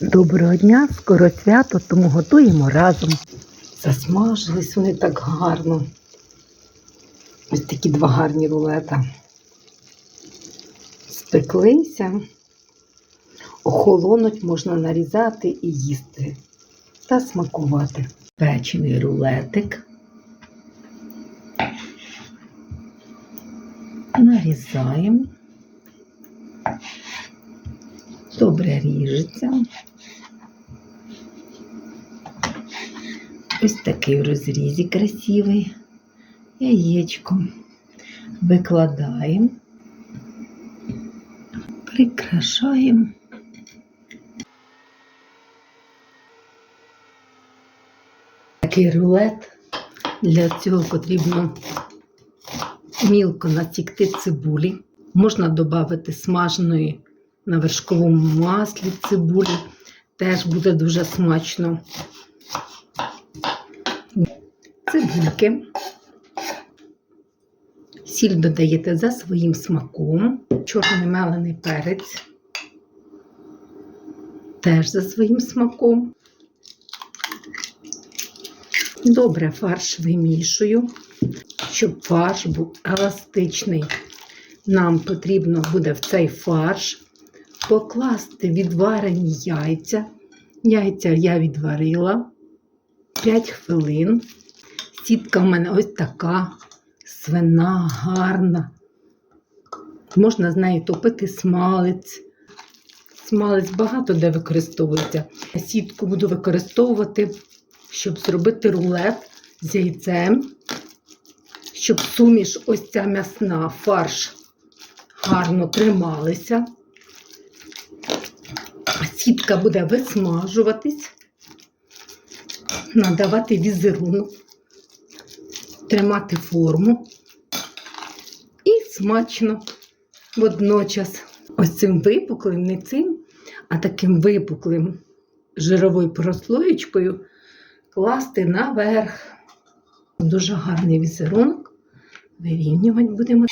Доброго дня, скоро свято, тому готуємо разом. Засмажились вони так гарно. Ось такі два гарні рулета. Спеклися, охолонуть можна нарізати і їсти та смакувати. Печений рулетик. Нарізаємо. Добре ріжеться. Ось такий в розрізі красивий. Яєчко викладаємо, прикрашаємо. Такий рулет. Для цього потрібно мілко натікти цибулі. Можна додати смаженої на вершковому маслі цибулі. Теж буде дуже смачно. Цибульки. Сіль додаєте за своїм смаком. Чорний мелений перець. Теж за своїм смаком. Добре фарш вимішую, щоб фарш був еластичний. Нам потрібно буде в цей фарш покласти відварені яйця. Яйця я відварила 5 хвилин. Сітка в мене ось така свина, гарна. Можна з нею топити смалець. Смалець багато де використовується. Сітку буду використовувати, щоб зробити рулет з яйцем, щоб суміш ось ця м'ясна фарш гарно трималися. Сітка буде висмажуватись, надавати візерунок, тримати форму і смачно водночас ось цим випуклим, не цим, а таким випуклим жировою прослоєчкою класти наверх. Дуже гарний візерунок. Вирівнювати будемо.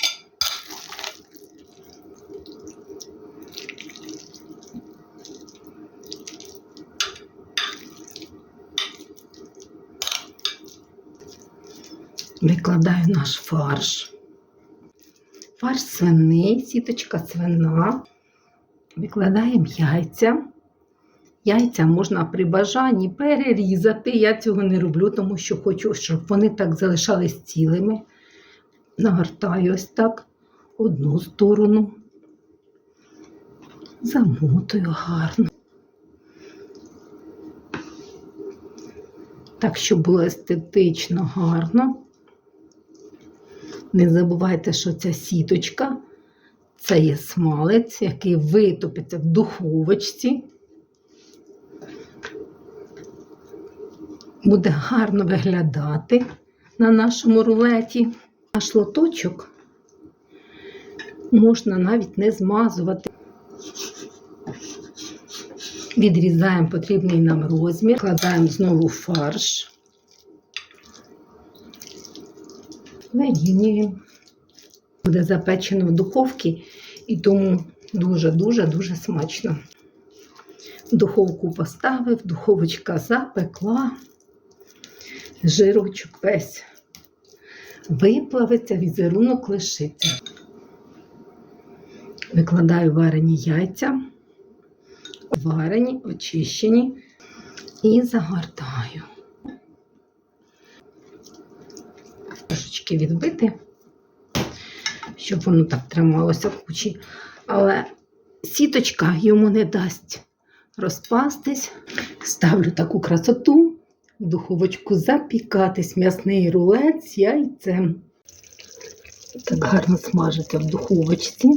Викладаю наш фарш. Фарш свиний, сіточка свина. Викладаємо яйця. Яйця можна при бажанні перерізати. Я цього не роблю, тому що хочу, щоб вони так залишались цілими. Нагортаю ось так одну сторону. Замотую гарно. Так, щоб було естетично гарно. Не забувайте, що ця сіточка це є смалець, який витопиться в духовочці. Буде гарно виглядати на нашому рулеті. Наш лоточок можна навіть не змазувати. Відрізаємо потрібний нам розмір, кладаємо знову фарш. Вирівнюємо. Буде запечено в духовці і тому дуже-дуже-дуже смачно. Духовку поставив, духовочка запекла, жирочок весь виплавиться, візерунок лишиться. Викладаю варені яйця, варені, очищені і загортаю. Трошечки відбити, щоб воно так трималося в кучі. Але сіточка йому не дасть розпастись. Ставлю таку красоту в духовочку запікатись м'ясний рулет з яйцем. Так гарно смажиться в духовочці.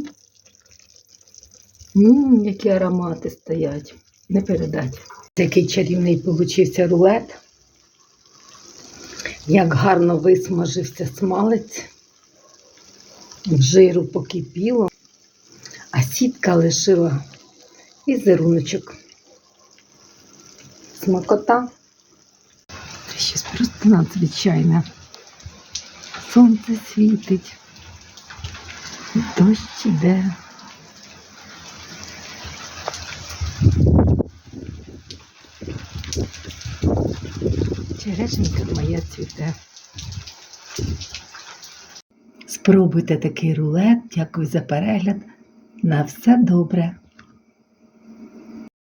Ммм, які аромати стоять. Не передать. Який чарівний получився рулет. Як гарно висмажився смалець, жиру покипіло, а сітка лишила візеруночок. Смакота. Щось просто надзвичайне. Сонце світить, дощ іде. Черешенька моя цвіте. Спробуйте такий рулет. Дякую за перегляд. На все добре.